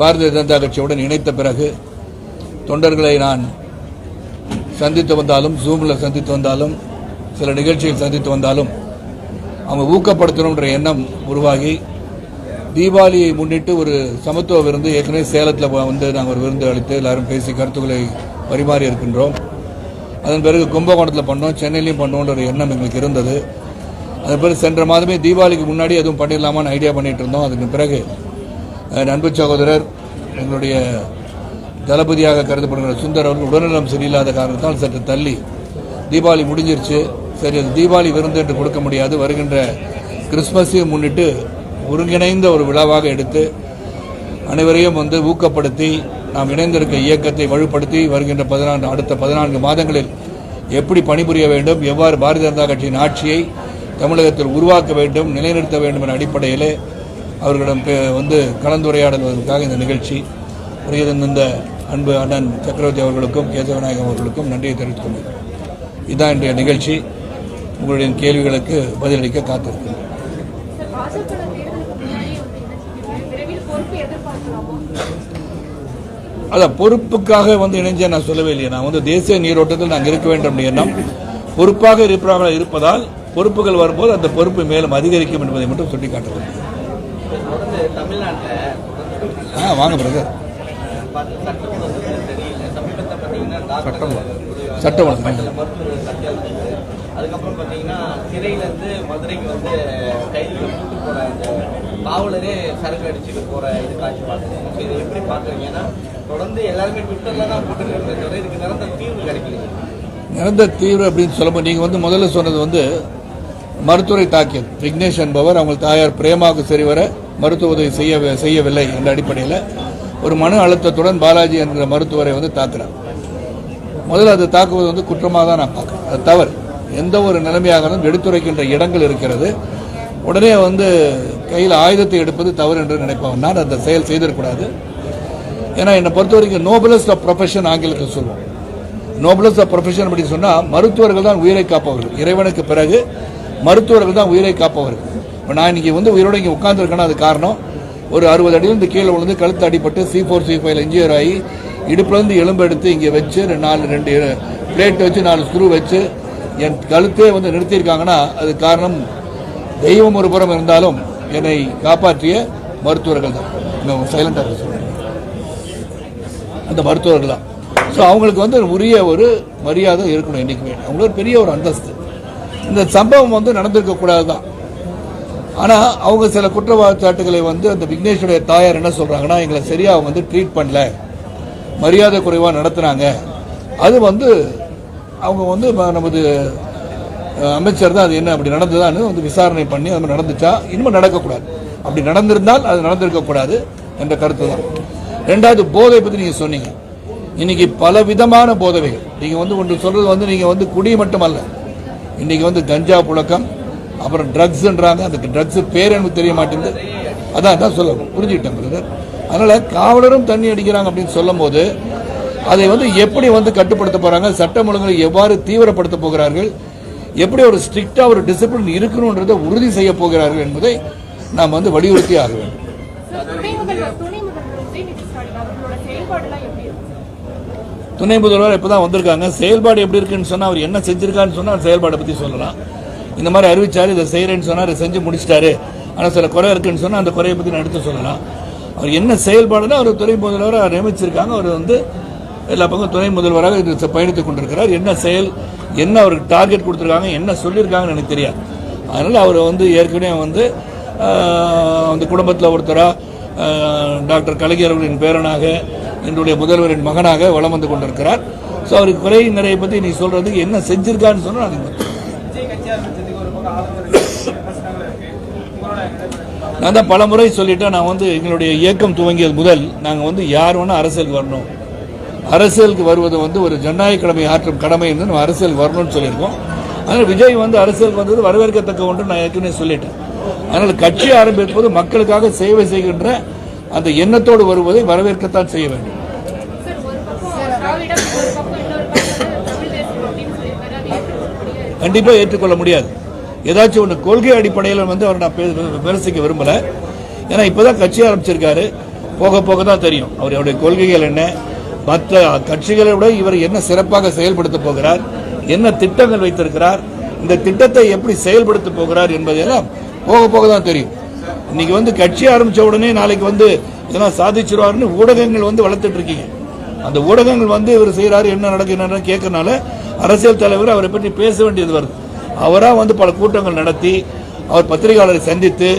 பாரதிய ஜனதா கட்சியுடன் இணைத்த பிறகு தொண்டர்களை நான் சந்தித்து வந்தாலும் ஜூமில் சந்தித்து வந்தாலும் சில நிகழ்ச்சியில் சந்தித்து வந்தாலும் அவங்க ஊக்கப்படுத்தணுன்ற எண்ணம் உருவாகி தீபாவளியை முன்னிட்டு ஒரு சமத்துவ விருந்து ஏற்கனவே சேலத்தில் வந்து நாங்கள் ஒரு விருந்து அளித்து எல்லாரும் பேசி கருத்துக்களை பரிமாறி இருக்கின்றோம். அதன் பிறகு கும்பகோணத்தில் பண்ணோம் சென்னையிலையும் பண்ணோன்ற ஒரு எண்ணம் எங்களுக்கு இருந்தது. அதன் பிறகு சென்ற மாதமே தீபாவளிக்கு முன்னாடி எதுவும் பண்ணிடலாமான்னு ஐடியா பண்ணிட்டு இருந்தோம். அதுக்கு பிறகு அன்பு சகோதரர் எங்களுடைய தளபதியாக கருதப்படுகிற சுந்தர் அவர்கள் உடல்நலம் சரியில்லாத காரணத்தால் சற்று தள்ளி தீபாவளி முடிஞ்சிருச்சு. சரி அது தீபாவளி விருந்து என்று கொடுக்க முடியாது. வருகின்ற கிறிஸ்மஸையும் முன்னிட்டு ஒருங்கிணைந்த ஒரு விழாவாக எடுத்து அனைவரையும் வந்து ஊக்கப்படுத்தி நாம் இணைந்திருக்க இயக்கத்தை வலுப்படுத்தி வருகின்ற பதினான்கு அடுத்த பதினான்கு மாதங்களில் எப்படி பணிபுரிய வேண்டும் எவ்வாறு பாரதிய ஜனதா கட்சியின் ஆட்சியை தமிழகத்தில் உருவாக்க வேண்டும் நிலைநிறுத்த வேண்டும் என்ற அடிப்படையிலே அவர்களிடம் பே- வந்து கலந்துரையாடல்வதற்காக இந்த நிகழ்ச்சி இந்த அன்பு அண்ணன் சக்கரவர்த்தி அவர்களுக்கும் கேசவநாயகம் அவர்களுக்கும் நன்றியை தெரிவித்துக் கொள்கிறேன். இதுதான் இன்றைய நிகழ்ச்சி. உங்களுடைய கேள்விகளுக்கு பதிலளிக்க காத்திருக்கிறேன். அதான் பொறுப்புக்காக வந்து இணைஞ்ச நான் சொல்லவே இல்லையா. நான் வந்து தேசிய நீரோட்டத்தில் நாங்கள் இருக்க வேண்டும் எண்ணம். பொறுப்பாக இருப்பதாக இருப்பதால் பொறுப்புகள் வரும்போது அந்த பொறுப்பு மேலும் அதிகரிக்கும் என்பதை மட்டும் சுட்டிக்காட்டுகிறேன். ஆ வாங்க பிரதர் சட்டம் சட்டம் ஒழுங்கு. அதுக்கப்புறம் பார்த்தீங்கன்னா சிறையிலேருந்து மதுரைக்கு வந்து கைதில் கூட்டு போகிற அந்த காவலரே சரக்கு அடிச்சுட்டு போகிற இது காட்சி பார்த்துருக்கோம் ஸோ இதை எப்படி பார்க்குறீங்கன்னா தொடர்ந்து எல்லாருமே ட்விட்டரில் தான் போட்டுருக்காங்க தவிர இதுக்கு நிரந்தர தீர்வு கிடைக்கலைங்க நிரந்தர தீவிர அப்படின்னு சொல்லும்போது நீங்கள் வந்து முதல்ல சொன்னது வந்து மருத்துவரை தாக்கியது. விக்னேஷ் என்பவர் அவங்க தாயார் பிரேமாவுக்கு சரிவர மருத்துவ உதவி செய்ய செய்யவில்லை என்ற அடிப்படையில் ஒரு மன அழுத்தத்துடன் பாலாஜி என்கிற மருத்துவரை வந்து தாக்குறார். முதல்ல அது தாக்குவது வந்து குற்றமாக தான் நான் பார்க்குறேன். அது தவறு. எந்த ஒரு நிலைமையாக எடுத்துரைக்கின்ற இடங்கள் இருக்கிறது. உடனே வந்து கையில் ஆயுதத்தை எடுப்பது தவறு என்று நினைப்பவன் நான். அந்த செயல் செய்திடக்கூடாது ஏன்னா என்னை பொறுத்த வரைக்கும் நோபலஸ்ட் ஆஃப் ப்ரொஃபஷன் ஆங்கிலத்தில் சொல்லுவோம். நோபலஸ்ட் ஆஃப் ப்ரொஃபஷன் அப்படின்னு சொன்னால் மருத்துவர்கள் தான் உயிரை காப்பவர்கள். இறைவனுக்கு பிறகு மருத்துவர்கள் தான் உயிரை காப்பவர்கள். இப்போ நான் இன்றைக்கி வந்து உயிரோடு இங்கே உட்காந்துருக்கேன்னா அது காரணம். ஒரு அறுபது அடியிலிருந்து கீழே விழுந்து கழுத்து அடிப்பட்டு சி ஃபோர் சி ஃபைவ்ல இன்ஜியர் ஆகி இடுப்புலேருந்து எலும்பு எடுத்து இங்கே வச்சு ரெண்டு நாலு ரெண்டு பிளேட் வச்சு நாலு ஸ்க்ரூ வச்சு என் கழுத்தே வந்து நிறுத்தியிருக்காங்கன்னா அது காரணம். தெய்வம் ஒரு புறம் இருந்தாலும் என்னை காப்பாற்றிய மருத்துவர்கள் தான். சைலண்டாக சொல்கிறேன் அந்த மருத்துவர்கள் தான். ஸோ அவங்களுக்கு வந்து உரிய ஒரு மரியாதை இருக்கணும் என்றைக்குமே அவங்களுக்கு ஒரு பெரிய ஒரு அந்தஸ்து. இந்த சம்பவம் வந்து நடந்திருக்கக்கூடாது தான் ஆனால் அவங்க சில குற்றச்சாட்டுகளை வந்து அந்த விக்னேஷுடைய தாயார் என்ன சொல்கிறாங்கன்னா எங்களை சரியாக அவங்க வந்து ட்ரீட் பண்ணல. மரியாதை குறைவாக நடத்துனாங்க. அது வந்து அவங்க வந்து நமது அமைச்சர் தான் அது என்ன அப்படி நடந்ததான்னு வந்து விசாரணை பண்ணி அது நடந்துச்சா? இனிமேல் நடக்கக்கூடாது. அப்படி நடந்திருந்தால் அது நடந்திருக்கக்கூடாது என்ற கருத்து தான். ரெண்டாவது போதை பற்றி நீங்கள் சொன்னீங்க. இன்னைக்கு பல விதமான போதவைகள் நீங்கள் வந்து ஒன்று சொல்றது வந்து நீங்கள் வந்து குடி மட்டுமல்ல. இன்னைக்கு வந்து கஞ்சா புழக்கம் அப்புறம் ட்ரக்ஸ்ன்றாங்க அதுக்கு ட்ரக்ஸ் பேர் எனக்கு தெரிய மாட்டேங்குது. அதான் அதான் சொல்ல புரிஞ்சுக்கிட்டேன் பிரதர் அதனால காவலரும் தண்ணி அடிக்கிறாங்க அப்படின்னு சொல்லும்போது அதை வந்து எப்படி வந்து கட்டுப்படுத்த போறாங்க? சட்டம் ஒழுங்குகளை எவ்வாறு தீவிரப்படுத்த போகிறார்கள்? எப்படி ஒரு ஸ்ட்ரிக்டா ஒரு டிசிப்ளின் இருக்கணுன்றதை உறுதி செய்ய போகிறார்கள் என்பதை நாம் வந்து வலியுறுத்தி ஆக வேண்டும். துணை முதல்வர் முதல்வர் இப்பதான் வந்திருக்காங்க. செயல்பாடு எப்படி இருக்குன்னு சொன்னா அவர் என்ன செஞ்சிருக்கான்னு சொன்னா அவர் செயல்பாடை பத்தி சொல்லலாம். இந்த மாதிரி அறிவிச்சார் இதை செய்கிறேன்னு சொன்னார் செஞ்சு முடிச்சிட்டாரு. ஆனால் சில குறை இருக்குன்னு சொன்னால் அந்த குறையை பற்றி நான் எடுத்து சொல்லலாம். அவர் என்ன செயல்பாடுனா அவர் துணை முதல்வராக நியமிச்சிருக்காங்க. அவர் வந்து எல்லா பக்கம் துணை முதல்வராக இது பயணித்துக் கொண்டிருக்கிறார். என்ன செயல் என்ன அவருக்கு டார்கெட் கொடுத்துருக்காங்க என்ன சொல்லியிருக்காங்கன்னு எனக்கு தெரியாது. அதனால் அவர் வந்து ஏற்கனவே வந்து அந்த குடும்பத்தில் ஒருத்தராக டாக்டர் கலைஞர் அவர்களின் பேரனாக என்னுடைய முதல்வரின் மகனாக வளம் வந்து கொண்டிருக்கிறார். ஸோ அவருக்கு குறை நிறைய பற்றி நீ சொல்கிறதுக்கு என்ன செஞ்சிருக்கான்னு சொன்னால் அது நான் தான் பல முறை சொல்லிட்டேன் நான் வந்து எங்களுடைய இயக்கம் துவங்கியது முதல் நாங்கள் வந்து யார் வேணால் அரசியலுக்கு வரணும். அரசியலுக்கு வருவது வந்து ஒரு ஜனநாயக கடமை ஆற்றும் கடமை என்று நம்ம அரசியலுக்கு வரணும்னு சொல்லியிருக்கோம். அதனால் விஜய் வந்து அரசியலுக்கு வந்தது வரவேற்கத்தக்க ஒன்று நான் ஏற்கனவே சொல்லிட்டேன். அதனால் கட்சி ஆரம்பிப்பது மக்களுக்காக சேவை செய்கின்ற அந்த எண்ணத்தோடு வருவதை வரவேற்கத்தான் செய்ய வேண்டும். கண்டிப்பாக ஏற்றுக்கொள்ள முடியாது. ஏதாச்சும் ஒன்று கொள்கை அடிப்படையில் வந்து அவர் நான் விமர்சிக்க விரும்பல. ஏன்னா இப்போதான் கட்சி ஆரம்பிச்சிருக்காரு. போக போக தான் தெரியும். அவருடைய கொள்கைகள் என்ன? மற்ற கட்சிகளை விட இவர் என்ன சிறப்பாக செயல்படுத்த போகிறார்? என்ன திட்டங்கள் வைத்திருக்கிறார்? இந்த திட்டத்தை எப்படி செயல்படுத்த போகிறார் என்பதெல்லாம் போக போக தான் தெரியும். இன்னைக்கு வந்து கட்சி ஆரம்பிச்ச உடனே நாளைக்கு வந்து இதெல்லாம் சாதிச்சிருவாருன்னு ஊடகங்கள் வந்து வளர்த்துட்டு இருக்கீங்க. அந்த ஊடகங்கள் வந்து இவர் செய்கிறாரு என்ன நடக்குது என்னன்னு கேட்கறனால அரசியல் தலைவர் அவரை பற்றி பேச வேண்டியது வருது. அவராக வந்து பல கூட்டங்கள் நடத்தி அவர் பத்திரிகையாளரை சந்தித்து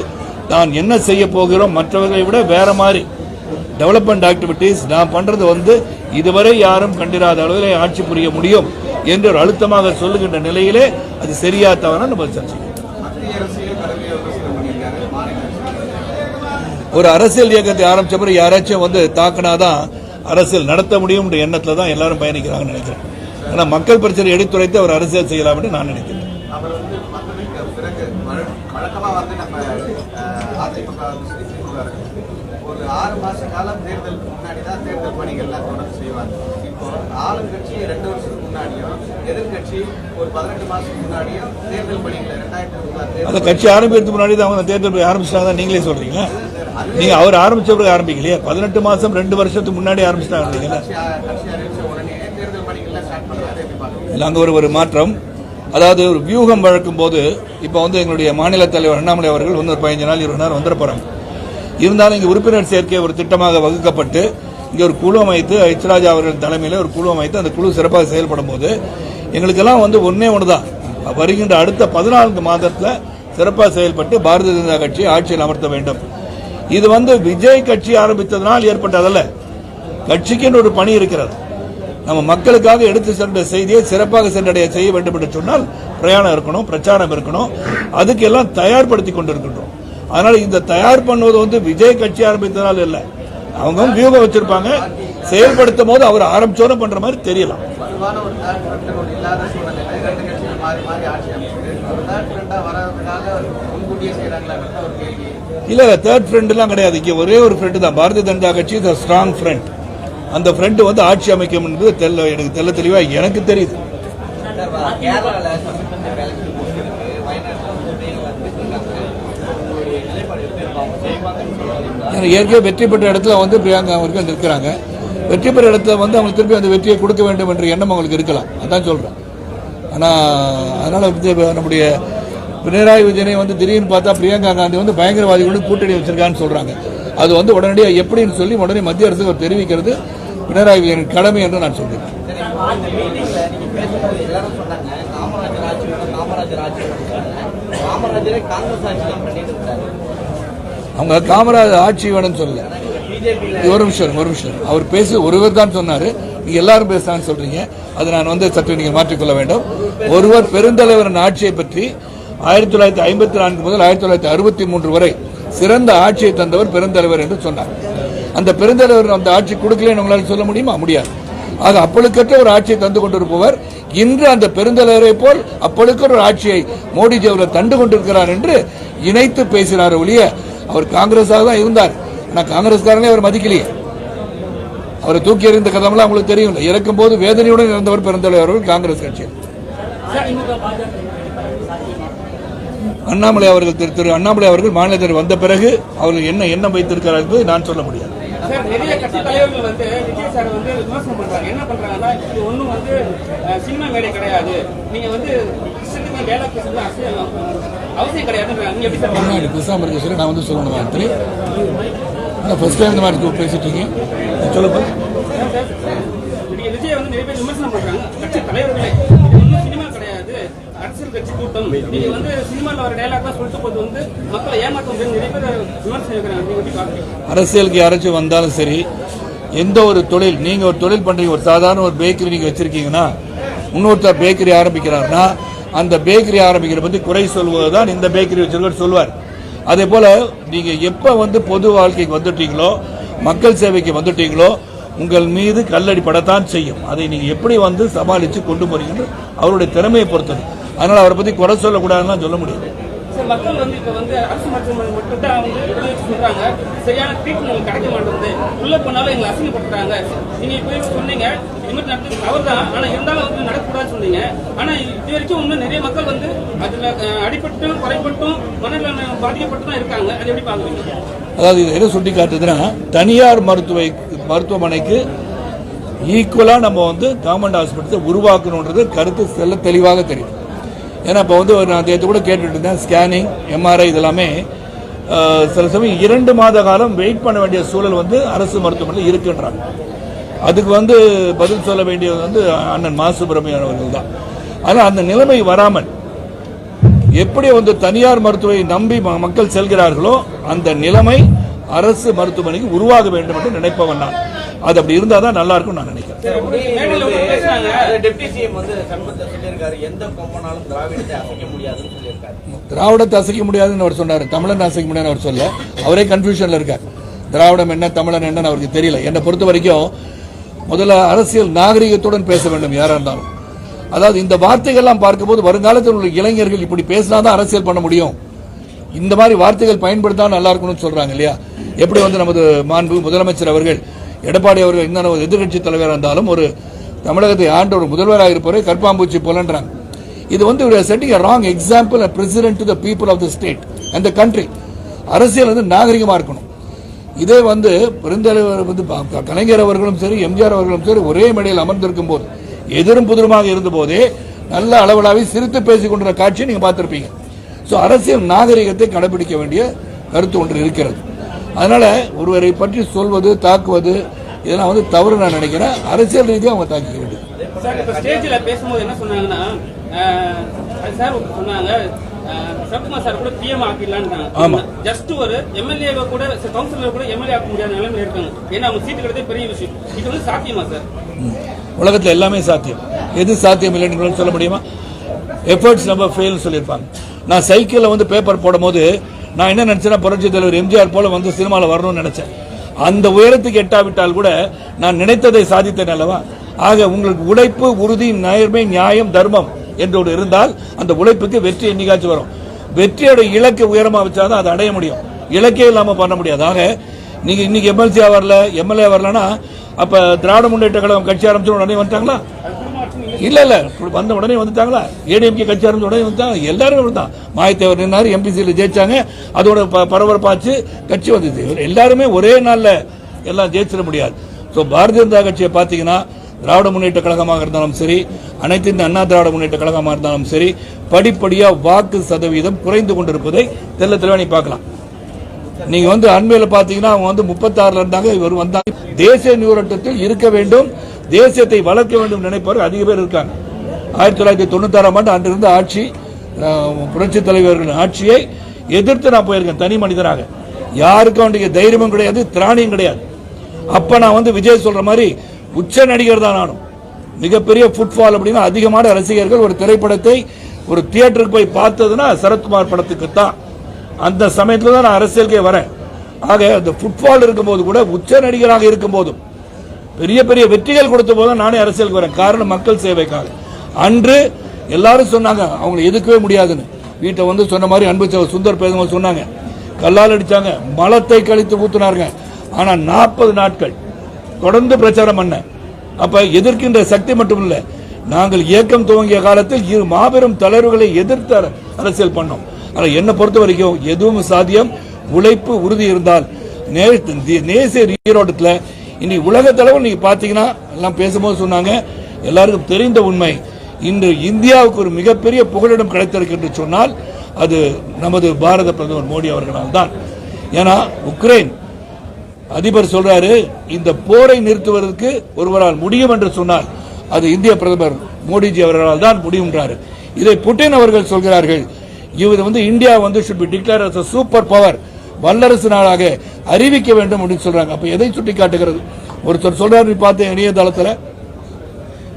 நான் என்ன செய்ய போகிறோம் மற்றவர்களை விட வேற மாதிரி டெவலப்மெண்ட் ஆக்டிவிட்டீஸ் நான் பண்றது வந்து இதுவரை யாரும் கண்டிராத அளவில் ஆட்சி புரிய முடியும் என்று ஒரு அழுத்தமாக சொல்லுகின்ற நிலையிலே அது சரியா தவறா நம்ம சர்ச்சை ஒரு அரசியல் இயக்கத்தை ஆரம்பிச்ச பிறகு யாராச்சும் வந்து தாக்கினாதான் அரசியல் நடத்த முடியும்ன்ற எண்ணத்துல தான் எல்லாரும் பயணிக்கிறாங்கன்னு நினைக்கிறேன். ஆனா மக்கள் பிரச்சனை எடுத்துரைத்து அவர் அரசியல் செய்யலாம்னு நான் நினைக்கிறேன். ஆறு மாச காலம் தேர்தலுக்கு முன்னாடி தான் தேர்தல் பணிகள்லாம் தொடர்ந்து செய்வாங்க. இப்போ ஆளுங்கட்சி ரெண்டு வருஷத்துக்கு முன்னாடியும் எதிர்கட்சி ஒரு பதினெட்டு மாசத்துக்கு முன்னாடியும் தேர்தல் பணிகளை ரெண்டாயிரத்தி அந்த கட்சி ஆரம்பிக்கிறதுக்கு முன்னாடி தான் அவங்க தேர்தல் தான் நீங்களே சொல்றீங்களா? நீங்க அவர் ஆரம்பிச்ச பிறகு ஆரம்பிக்கலையே? பதினெட்டு மாசம் ரெண்டு வருஷத்துக்கு முன்னாடி ஆரம்பிச்சிட்டாங்க அங்க ஒரு ஒரு மாற்றம். அதாவது ஒரு வியூகம் வழக்கும் போது இப்போ வந்து எங்களுடைய மாநில தலைவர் அண்ணாமலை அவர்கள் இன்னொரு பதினஞ்சு நாள் இருபது நாள் வந்துட போறாங்க. இருந்தாலும் இங்கே உறுப்பினர் சேர்க்கை ஒரு திட்டமாக வகுக்கப்பட்டு இங்கே ஒரு குழு அமைத்து ஹெச்ராஜா அவர்கள் தலைமையில் ஒரு குழு அமைத்து அந்த குழு சிறப்பாக செயல்படும் போது எங்களுக்கெல்லாம் வந்து ஒன்றே ஒன்று தான் வருகின்ற அடுத்த பதினான்கு மாதத்தில் சிறப்பாக செயல்பட்டு பாரதிய ஜனதா கட்சி ஆட்சியில் அமர்த்த வேண்டும். இது வந்து விஜய் கட்சி ஆரம்பித்ததனால் ஏற்பட்டதல்ல. கட்சிக்குன்னு ஒரு பணி இருக்கிறது. நம்ம மக்களுக்காக எடுத்து சென்ற செய்தியை சிறப்பாக சென்றடைய செய்ய வேண்டும் என்று சொன்னால் பிரயாணம் இருக்கணும் பிரச்சாரம் இருக்கணும். அதுக்கெல்லாம் தயார்படுத்தி கொண்டிருக்கின்றோம். அதனால இந்த தயார் பண்ணுவது வந்து விஜய் கட்சி ஆரம்பித்ததால் இல்லை. அவங்க வியூகம் வச்சிருப்பாங்க. செயல்படுத்தும் போது அவர் ஆரம்பிச்சோட பண்ற மாதிரி தெரியலாம் இல்ல தேர்ட் ஃப்ரெண்ட்லாம் கிடையாது. இங்க ஒரே ஒரு ஃப்ரெண்ட் தான். பாரதிய ஜனதா கட்சி ஸ்ட்ராங் ஃப்ரெண்ட் அந்த ஃப்ரெண்ட் வந்து ஆட்சி அமைக்கும் என்பது தெல்ல எனக்கு தெல்ல தெளிவா எனக்கு தெரியுது கேரளால சட்டமன்ற எலெக்ஷன் முடிஞ்சிருக்கு வயநாட்டில் வந்து தேர்தல் நடத்திட்டு இருக்காங்க உங்களுடைய நிலைப்பாடு எப்படி இருக்கும் அவங்க செய்வாங்கன்னு சொல்றீங்களா ஏன்னா ஏற்கனவே வெற்றி பெற்ற இடத்துல வந்து பிரியங்கா அவர்கள் இருக்கிறாங்க வெற்றி பெற்ற இடத்துல வந்து அவங்க திருப்பி அந்த வெற்றியை கொடுக்க வேண்டும் என்ற எண்ணம் அவங்களுக்கு இருக்கலாம். அதான் சொல்கிறேன் ஆனால் அதனால் வந்து நம்முடைய பினராயி விஜயனை வந்து திடீர்னு பார்த்தா பிரியங்கா காந்தி வந்து பயங்கரவாதிகளுடன் கூட்டணி வச்சிருக்கான்னு சொல்கிறாங்க அது வந்து உடனடியாக எப்படின்னு சொல்லி உடனே மத்திய அரசுக்கு அவர் தெரிவிக்கிறது பினராயி விஜயனின் கடமை என்று நான் சொல்கிறேன். காமராஜர் ஆட்சி காமராஜரே காங்கிரஸ் ஆட்சி பண்ணிட்டு இருக்காரு. அவங்க காமராஜர் ஆட்சி வேணும்னு சொல்லல. ஒரு நிமிஷம் ஒரு நிமிஷம். அவர் பேசி ஒருவர் தான் சொன்னார். நீங்கள் எல்லாரும் பேசுகிறான்னு சொல்கிறீங்க அது நான் வந்து சற்று நீங்கள் மாற்றிக்கொள்ள வேண்டும். ஒருவர் பெருந்தலைவரின் ஆட்சியை பற்றி ஆயிரத்தி தொள்ளாயிரத்தி ஐம்பத்தி நான்கு முதல் ஆயிரத்தி தொள்ளாயிரத்தி அறுபத்தி மூன்று வரை சிறந்த ஆட்சியை தந்தவர் பெருந்தலைவர் என்று சொன்னார். அந்த பெருந்தலைவர் அந்த ஆட்சி கொடுக்கலன்னு உங்களால் சொல்ல முடியுமா? முடியாது. ஆக அப்பழுக்கற்ற ஒரு ஆட்சியை தந்து கொண்டிருப்பவர் இன்று அந்த பெருந்தலைவரை போல் அப்பழுக்கற்ற ஒரு ஆட்சியை மோடிஜி அவர்கள் தண்டு கொண்டிருக்கிறார் என்று இணைத்து பேசினார் ஒழிய அவர் காங்கிரஸாக தான் இருந்தார். ஆனால் காங்கிரஸ்காரனே அவர் மதிக்கலையே. அவரை தூக்கி எறிந்த கதமெல்லாம் அவங்களுக்கு தெரியும் இறக்கும் போது வேதனையுடன் இருந்தவர் பெருந்தலைவர் அவர்கள் காங்கிரஸ் கட்சி அண்ணாமலை அவர்கள் திரு திரு அண்ணாமலை அவர்கள் மாநிலத்தில் வந்த பிறகு அவர்கள் என்ன எண்ணம் வைத்திருக்கிறார் என்பது நான் சொல்ல முடியாது. சார் நிறைய கட்சி தலைவர்கள் வந்து விஜய் சார் வந்து விமர்சனம் பண்றாங்க. என்ன பண்றாங்கன்னா இது ஒண்ணும் வந்து சினிமா மேடை கிடையாது. நீங்க வந்து வேலை பேசுறது அரசியல் பாக்குறீங்க? முன்னாடி பேசாம இருக்க சொல்லி நான் வந்து சொல்லணும் வார்த்தை. ஆனால் ஃபர்ஸ்ட் டைம் இந்த மாதிரி பேசிட்டு இருக்கீங்க? சொல்லுப்பா சார், சார், நீங்க விஜய் வந்து நிறைய பேர் விமர்சனம் பண்றாங்க. கட்சி தலைவர்களே இது ஒண்ணும் சினிமா கிடையாது. அரசியல் கட்சி கூட்டம். நீங்க வந்து சினிமால வர டயலாக் தான் சொல்லிட்டு போது வந்து மக்களை ஏமாற்ற முடியாது நிறைய பேர் விமர்சனம் இருக்கிறாங்க. நீங்க எப்படி பாக்குறீங்க அரசியலுக்கு யாராச்சும் வந்தாலும் சரி எந்த ஒரு தொழில் நீங்க ஒரு தொழில் பண்றீங்க ஒரு சாதாரண ஒரு பேக்கரி நீங்க வச்சிருக்கீங்கன்னா இன்னொருத்தர் பேக்கரி ஆரம்பிக்கிறார்னா அந்த பேக்கரி ஆரம்பிக்கிற பற்றி குறை சொல்வது தான் இந்த பேக்கரி வச்சிருக்க சொல்வார். அதே போல் நீங்கள் எப்போ வந்து பொது வாழ்க்கைக்கு வந்துட்டீங்களோ மக்கள் சேவைக்கு வந்துட்டீங்களோ உங்கள் மீது கல்லடி படத்தான் செய்யும். அதை நீங்கள் எப்படி வந்து சமாளித்து கொண்டு போறீங்கன்னு அவருடைய திறமையை பொறுத்தது. அதனால் அவரை பற்றி குறை சொல்லக்கூடாதுன்னு சொல்ல முடியாது சார் மக்கள் வந்து இப்ப வந்து அரசு மருத்துவமனை மட்டும் தான் வந்து சொல்றாங்க. சரியான ட்ரீட்மெண்ட் கிடைக்க மாட்டேங்குது. உள்ள போனாலும் எங்களை அசிங்கப்படுத்துறாங்க. நீங்க இப்ப சொன்னீங்க லிமிட் நடத்துக்கு தவறு தான் ஆனா இருந்தாலும் வந்து நடக்கக்கூடாதுன்னு சொன்னீங்க. ஆனா இது வரைக்கும் இன்னும் நிறைய மக்கள் வந்து அதுல அடிபட்டும் குறைபட்டும் மனநிலை பாதிக்கப்பட்டு தான் இருக்காங்க. அது எப்படி பாக்குறீங்க அதாவது இது எதை சுட்டி காட்டுதுன்னா தனியார் மருத்துவ மருத்துவமனைக்கு ஈக்குவலாக நம்ம வந்து கவர்மெண்ட் ஹாஸ்பிட்டலை உருவாக்கணுன்றது கருத்து செல்ல தெளிவாக தெரியும் ஏன்னா இப்போ வந்து ஒரு நான் நேற்று கூட கேட்டுட்டு இருந்தேன் ஸ்கேனிங் எம்ஆர்ஐ இதெல்லாமே சில சமயம் இரண்டு மாத காலம் வெயிட் பண்ண வேண்டிய சூழல் வந்து அரசு மருத்துவமனையில் இருக்குன்றாங்க. அதுக்கு வந்து பதில் சொல்ல வேண்டியது வந்து அண்ணன் மா. சுப்பிரமணியன் அவர்கள் தான். ஆனால் அந்த நிலைமை வராமல் எப்படி வந்து தனியார் மருத்துவரை நம்பி ம- மக்கள் செல்கிறார்களோ அந்த நிலைமை அரசு மருத்துவமனைக்கு உருவாக வேண்டும் என்று நினைப்பவன் நான். அது அப்படி இருந்தால் தான் நல்லா இருக்கும் நான் நினைக்கிறேன். திராவிடத்தை அசைக்க முடியாதுன்னு அவர் சொன்னார். தமிழன் அசைக்க முடியாதுன்னு அவர் சொல்ல அவரே கன்ஃபியூஷன்ல இருக்கார். திராவிடம் என்ன தமிழன் என்னன்னு அவருக்கு தெரியல. என்னை பொறுத்த வரைக்கும் முதல்ல அரசியல் நாகரிகத்துடன் பேச வேண்டும் யாரா இருந்தாலும். அதாவது இந்த வார்த்தைகள்லாம் பார்க்கும்போது வருங்காலத்தில் உள்ள இளைஞர்கள் இப்படி பேசினாதான் அரசியல் பண்ண முடியும். இந்த மாதிரி வார்த்தைகள் பயன்படுத்தா நல்லா இருக்கணும்னு சொல்றாங்க இல்லையா? எப்படி வந்து நமது மாண்பு முதலமைச்சர் அவர்கள் எடப்பாடி அவர்கள் என்ன ஒரு எதிர்கட்சி தலைவராக இருந்தாலும் ஒரு தமிழகத்தை ஆண்ட ஒரு முதல்வராக இருப்பவரை கற்பாம்பூச்சி போலன்றாங்க. இது வந்து setting wrong example president to the people of the state and the country அரசியல் வந்து நாகரிகமா இருக்கணும். இதே வந்து பெருந்தலைவர் வந்து கலைஞர் அவர்களும் சரி எம்ஜிஆர் அவர்களும் சரி ஒரே மேடையில் அமர்ந்திருக்கும் போது எதிரும் புதிருமாக இருந்த போதே நல்ல அளவலாவி சிரித்து பேசிக் கொண்டிருந்த காட்சியை நீங்க பார்த்துருப்பீங்க. ஸோ அரசியல் நாகரிகத்தை கடைபிடிக்க வேண்டிய கருத்து ஒன்று இருக்கிறது. அதனால ஒருவரை பற்றி சொல்வது தாக்குவது இதெல்லாம் வந்து தவறு நான் நினைக்கிறேன். அரசியல் ரீதியாக அவங்க தாக்கிக்க வேண்டியது. ஸ்டேஜில் பேசும்போது என்ன சொன்னாங்கன்னா சார் சொன்னாங்க. சரத்குமார் சார் கூட பிஎம் ஆமா. ஆக்கிடலான்னு ஜஸ்ட் ஒரு எம்எல்ஏவை கூட கவுன்சிலர் கூட எம்எல்ஏ ஆக்க முடியாத நிலைமையில இருக்காங்க. ஏன்னா அவங்க சீட்டு கிடைத்தே பெரிய விஷயம். இது வந்து சாத்தியமா சார் உலகத்தில் எல்லாமே சாத்தியம். எது சாத்தியம் இல்லைன்னு சொல்ல முடியுமா? எஃபர்ட்ஸ் நம்ம ஃபெயில்னு சொல்லியிருப்பாங்க. நான் சைக்கிளில் வந்து பேப்பர் போடும்போது நான் என்ன நினைச்சேன்னா புரட்சி தலைவர் எம்ஜிஆர் போல வந்து சினிமாவில் வரணும்னு நினைச்சேன். அந்த உயரத்துக்கு எட்டாவிட்டால் கூட நான் நினைத்ததை சாதித்தேன் அல்லவா? ஆக உங்களுக்கு உழைப்பு உறுதி நேர்மை நியாயம் தர்மம் என்று இருந்தால் அந்த உழைப்புக்கு வெற்றி என்னைக்காச்சும் வரும். வெற்றியோட இலக்கு உயரமாக வச்சாதான் அதை அடைய முடியும். இலக்கே இல்லாமல் பண்ண முடியாது. ஆக நீங்க இன்னைக்கு எம்எல்சியாக வரல எம்எல்ஏ வரலன்னா அப்போ திராவிட முன்னேற்ற கழகம் கட்சி ஆரம்பிச்சு உடனே வந்துட்டாங்களா? இல்ல இல்ல. வந்த உடனே வந்துட்டாங்களா? ஏடிஎம்கே கட்சி ஆரம்பிச்ச உடனே வந்துட்டாங்க. எல்லாரும் தான். மாயத்தேவர் நின்னாரு எம்பிசியில் ஜெயிச்சாங்க. அதோட ப- பரபரப்பாச்சு கட்சி வந்தது எல்லாருமே ஒரே நாளில் எல்லாம் ஜெயிச்சிட முடியாது. ஸோ பாரதிய ஜனதா கட்சியை பார்த்தீங்கன்னா திராவிட முன்னேற்ற கழகமாக இருந்தாலும் சரி அனைத்து இந்த அண்ணா திராவிட முன்னேற்ற கழகமாக இருந்தாலும் சரி படிப்படியாக வாக்கு சதவீதம் குறைந்து கொண்டிருப்பதை தெல்ல தெளிவாக நீ பார்க்கலாம். நீங்க வந்து அண்மையில் பார்த்தீங்கன்னா அவங்க வந்து முப்பத்தாறுல இருந்தாங்க இவர் வந்தாங்க. தேசிய நீரோட்டத்தில் இருக்க வேண்டும். தேசியத்தை வளர்க்க வேண்டும் நினைப்பவர் அதிக பேர் இருக்காங்க. ஆயிரத்தி தொள்ளாயிரத்தி தொண்ணூத்தாறாம் ஆண்டு அன்றிருந்த ஆட்சி புரட்சி தலைவர்களின் ஆட்சியை எதிர்த்து நான் போயிருக்கேன் தனி மனிதனாக. யாருக்கும் அவனுடைய தைரியமும் கிடையாது திராணியும் கிடையாது. அப்ப நான் வந்து விஜய் சொல்ற மாதிரி உச்ச நடிகர் தான் நானும். மிகப்பெரிய ஃபுட்பால் அப்படின்னா அதிகமான ரசிகர்கள் ஒரு திரைப்படத்தை ஒரு தியேட்டருக்கு போய் பார்த்ததுன்னா சரத்குமார் படத்துக்கு தான். அந்த சமயத்தில் தான் நான் அரசியலுக்கே வரேன். ஆக அந்த ஃபுட்பால் இருக்கும்போது கூட உச்ச நடிகராக இருக்கும் போதும் பெரிய பெரிய வெற்றிகள் கொடுத்த போது நானே அரசியலுக்கு வரேன். காரணம் மக்கள் சேவைக்காக. அன்று எல்லாரும் சொன்னாங்க அவங்களை எதுக்கவே முடியாதுன்னு. வீட்டை வந்து சொன்ன மாதிரி அன்பு சுந்தர் பேசும்போது சொன்னாங்க. கல்லால் அடித்தாங்க மலத்தை கழித்து ஊத்துனாருங்க. ஆனால் நாற்பது நாட்கள் தொடர்ந்து பிரச்சாரம் பண்ண அப்போ எதிர்க்கின்ற சக்தி மட்டும் இல்லை நாங்கள் இயக்கம் துவங்கிய காலத்தில் இரு மாபெரும் தலைவர்களை எதிர்த்து அரசியல் பண்ணோம். ஆனால் என்னை பொறுத்த வரைக்கும் எதுவும் சாத்தியம் உழைப்பு உறுதி இருந்தால் தி- நேசிய ஈரோட்டத்தில் இன்னைக்கு உலக தலைவர் நீங்க பாத்தீங்கன்னா எல்லாம் பேசும்போது சொன்னாங்க எல்லாருக்கும் தெரிந்த உண்மை. இன்று இந்தியாவுக்கு ஒரு மிகப்பெரிய புகலிடம் கிடைத்திருக்கு என்று சொன்னால் அது நமது பாரத பிரதமர் மோடி அவர்களால் தான். ஏன்னா உக்ரைன் அதிபர் சொல்றாரு இந்த போரை நிறுத்துவதற்கு ஒருவரால் முடியும் என்று சொன்னால் அது இந்திய பிரதமர் மோடிஜி அவர்களால் தான் முடியும்ன்றாரு. இதை புட்டின் அவர்கள் சொல்கிறார்கள் இவர் வந்து இந்தியா வந்து should be declared as super power வல்லரசு நாடாக அறிவிக்க வேண்டும் அப்படின்னு சொல்றாங்க. அப்ப எதை சுட்டி காட்டுகிறது ஒருத்தர் சொல்றாரு பார்த்த இணையதளத்துல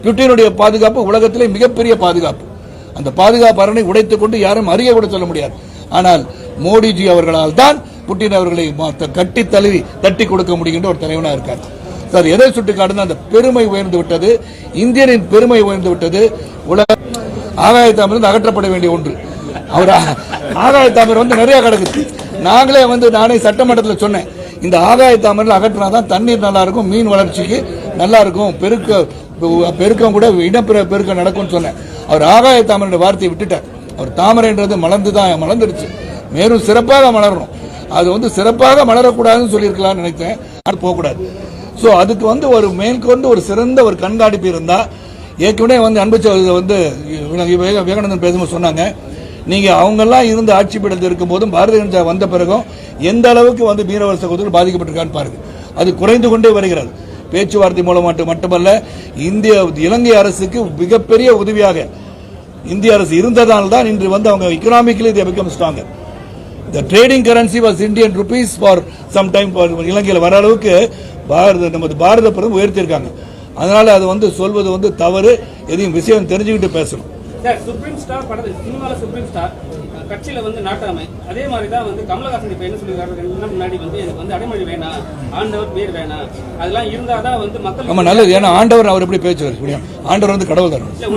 புட்டினுடைய பாதுகாப்பு உலகத்திலே மிகப்பெரிய பாதுகாப்பு. அந்த பாதுகாப்பு அரணை உடைத்துக் கொண்டு யாரும் அறிய கூட சொல்ல முடியாது. ஆனால் மோடிஜி அவர்களால் தான் புட்டின் அவர்களை கட்டி தழுவி தட்டி கொடுக்க முடிகின்ற ஒரு தலைவனா இருக்கார். சார் எதை சுட்டி காட்டுனா அந்த பெருமை உயர்ந்து விட்டது இந்தியனின் பெருமை உயர்ந்து விட்டது உலக ஆகாயத்தாமிருந்து அகற்றப்பட வேண்டிய ஒன்று. அவர் ஆகாய தாமிரம் வந்து நிறைய கிடக்குது. நாங்களே வந்து நானே சட்டமன்றத்தில் சொன்னேன் இந்த ஆகாயத்தாமரில் அகற்றினாதான் தண்ணீர் நல்லா இருக்கும் மீன் வளர்ச்சிக்கு நல்லா இருக்கும் பெருக்க பெருக்கம் கூட இடப்பெற பெருக்கம் நடக்கும்னு சொன்னேன். அவர் ஆகாய தாமரை வார்த்தையை விட்டுட்டார். அவர் தாமரைன்றது மலர்ந்து தான் மலர்ந்துருச்சு. மேலும் சிறப்பாக மலரணும். அது வந்து சிறப்பாக மலரக்கூடாதுன்னு சொல்லியிருக்கலாம்னு நினைத்தேன். அது போகக்கூடாது. ஸோ அதுக்கு வந்து ஒரு மேற்கொண்டு ஒரு சிறந்த ஒரு கண்காணிப்பு இருந்தால் ஏற்கனவே வந்து அன்பு வந்து விவேகானந்தன் பேசும்போது சொன்னாங்க நீங்கள் அவங்கெல்லாம் இருந்து ஆட்சி பீடத்தில் இருக்கும்போதும் பாரதிய ஜனதா வந்த பிறகும் எந்த அளவுக்கு வந்து மீனவர் சகோதரர்கள் பாதிக்கப்பட்டிருக்கான்னு பாருங்கள் அது குறைந்து கொண்டே வருகிறது. பேச்சுவார்த்தை மூலம் மட்டும் மட்டுமல்ல இந்திய இலங்கை அரசுக்கு மிகப்பெரிய உதவியாக இந்திய அரசு இருந்ததால் தான் இன்று வந்து அவங்க economically they become stronger. The trading currency Indian rupees for some time இலங்கையில் வர அளவுக்கு பாரத நமது பாரத பிரதமர் உயர்த்தியிருக்காங்க. அதனால் அது வந்து சொல்வது வந்து தவறு. எதையும் விஷயம் தெரிஞ்சுக்கிட்டு பேசணும். சார் சுப்ரீம் ஸ்டார் படத்தில் சினிமாவில் சுப்ரீம் ஸ்டார் கட்சியில வந்து நாட்டாமை. அதே மாதிரி தான் வந்து கமலஹாசன் இப்போ என்ன சொல்லியிருக்காரு முன்னாடி வந்து எனக்கு வந்து அடைமொழி வேணாம் ஆண்டவர் பேர் வேணாம் அதெல்லாம் இருந்தால் தான் வந்து மக்கள் ஆமா நல்லது. ஏன்னா ஆண்டவர் அவர் எப்படி பேச்சு முடியும் ஆண்டவர் வந்து கடவுள் தரணும் இல்ல,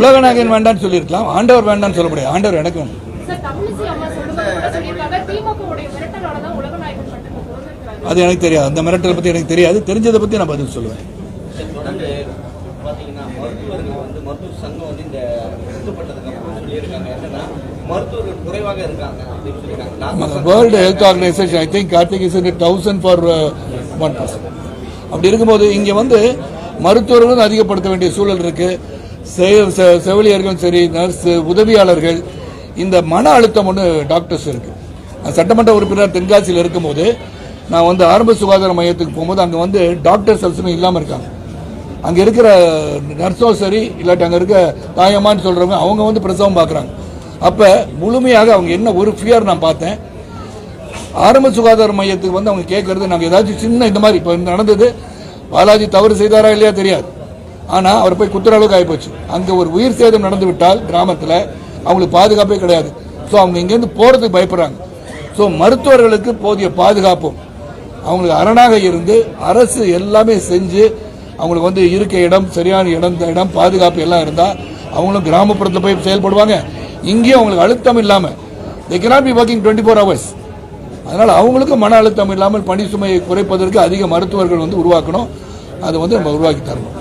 உலக நாயகன் வேண்டாம்னு சொல்லியிருக்கலாம். ஆண்டவர் வேண்டாம்னு சொல்ல முடியாது. ஆண்டவர் எனக்கு வேணும். அது எனக்கு தெரியாது. அந்த மிரட்டலை பத்தி எனக்கு தெரியாது. தெரிஞ்சதை பத்தி நான் பதில் சொல்லுவேன் சரி, தொடர்ந்து பாத்தீங்கன்னா மருத்துவர்கள் வந்து மருத்துவ சங்கம் வந்து இந்த சுத்தப்பட்டதுக்கு அப்புறம் சொல்லியிருக்காங்க. என்னன்னா மருத்துவர்கள் குறைவாக இருக்காங்க அப்படின்னு சொல்லியிருக்காங்க. World health organisation I think Karthik is thousand for one person அப்படி இருக்கும்போது இங்க வந்து மருத்துவர்களும் அதிகப்படுத்த வேண்டிய சூழல் இருக்கு. செ- செ- செவிலியர்களும் சரி நர்ஸ் உதவியாளர்கள் இந்த மன அழுத்தம் ஒன்று டாக்டர்ஸ் இருக்கு. நான் சட்டமன்ற உறுப்பினர் தென்காசியில் இருக்கும்போது நான் வந்து ஆரம்ப சுகாதார மையத்துக்கு போகும்போது அங்கே வந்து டாக்டர்ஸ் அவசியம் இல்லாமல் இருக்காங்க. அங்கே இருக்கிற நர்ஸும் சரி இல்லாட்டி அங்கே இருக்க தாயம்மான்னு சொல்கிறவங்க அவங்க வந்து பிரசவம் பார்க்குறாங்க அப்போ முழுமையாக அவங்க என்ன ஒரு ஃபியர் நான் பார்த்தேன். ஆரம்ப சுகாதார மையத்துக்கு வந்து அவங்க கேட்கறது நாங்கள் ஏதாச்சும் சின்ன இந்த மாதிரி இப்போ நடந்தது பாலாஜி தவறு செய்தாரா இல்லையா தெரியாது. ஆனால் அவர் போய் குத்துற அளவுக்கு ஆகிப்போச்சு அங்கே ஒரு உயிர் சேதம் நடந்து விட்டால் கிராமத்தில் அவங்களுக்கு பாதுகாப்பே கிடையாது. ஸோ அவங்க இங்கேருந்து போகிறதுக்கு பயப்படுறாங்க. ஸோ மருத்துவர்களுக்கு போதிய பாதுகாப்பும் அவங்களுக்கு அரணாக இருந்து அரசு எல்லாமே செஞ்சு அவங்களுக்கு வந்து இருக்க இடம் சரியான இடம் இந்த இடம் பாதுகாப்பு எல்லாம் இருந்தால் அவங்களும் கிராமப்புறத்தில் போய் செயல்படுவாங்க. இங்கேயும் அவங்களுக்கு அழுத்தம் இல்லாமல் they cannot be working twenty four hours அதனால் அவங்களுக்கும் மன அழுத்தம் இல்லாமல் பணி சுமையை குறைப்பதற்கு அதிக மருத்துவர்கள் வந்து உருவாக்கணும். அதை வந்து நம்ம உருவாக்கி தரணும்.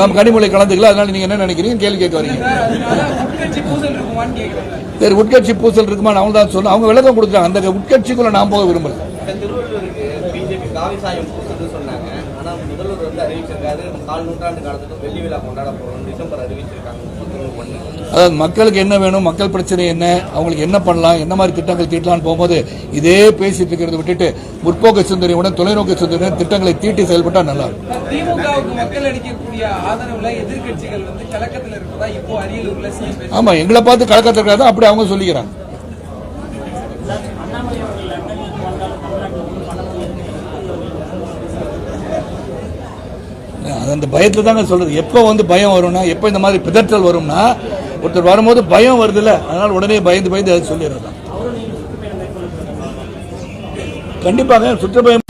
நாம் கனிமொழி கலந்துக்கல அதனால நீங்க என்ன நினைக்கிறீங்க? கேள்வி கேட்க வரீங்க. அதனால உட்கட்சி பூசல் இருக்குமான்னு கேக்குறாங்க சரி உட்கட்சி பூசல் இருக்குமா அவங்க தான் சொன்னோம் அவங்க விளக்கம் கொடுத்தாங்க அந்த உட்கட்சிக்குள்ள நான் போக விரும்பல. வந்து அறிவிச்சிருக்காரு கால் நூற்றாண்டு காலத்துக்கு வெள்ளி விழா கொண்டாட போறோம் டிசம்பர் அறிவிச்சிருக்காங்க. முப்பத்தி ஒண்ணு. அதாவது மக்களுக்கு என்ன வேணும் மக்கள் பிரச்சனை என்ன அவங்களுக்கு என்ன பண்ணலாம் என்ன மாதிரி திட்டங்கள் தீட்டலாம்னு போகும்போது இதே பேசிட்டு இருக்கிறத விட்டுட்டு முற்போக்கு சிந்தனையுடன் தொலைநோக்கு சிந்தனையுடன் திட்டங்களை தீட்டி செயல்பட்டா நல்லா ஆமா எங்களை பார்த்து கலக்கத்திருக்காது அப்படி அவங்க சொல்லிக்கிறாங்க. அந்த பயத்துல தாங்க சொல்றது. எப்போ வந்து பயம் வரும்னா எப்போ இந்த மாதிரி பிதற்றல் வரும்னா ஒருத்தர் வரும்போது பயம் வருதுல்ல அதனால உடனே பயந்து பயந்து அதை சொல்லிடுறது கண்டிப்பாக சுற்றுப்பயம்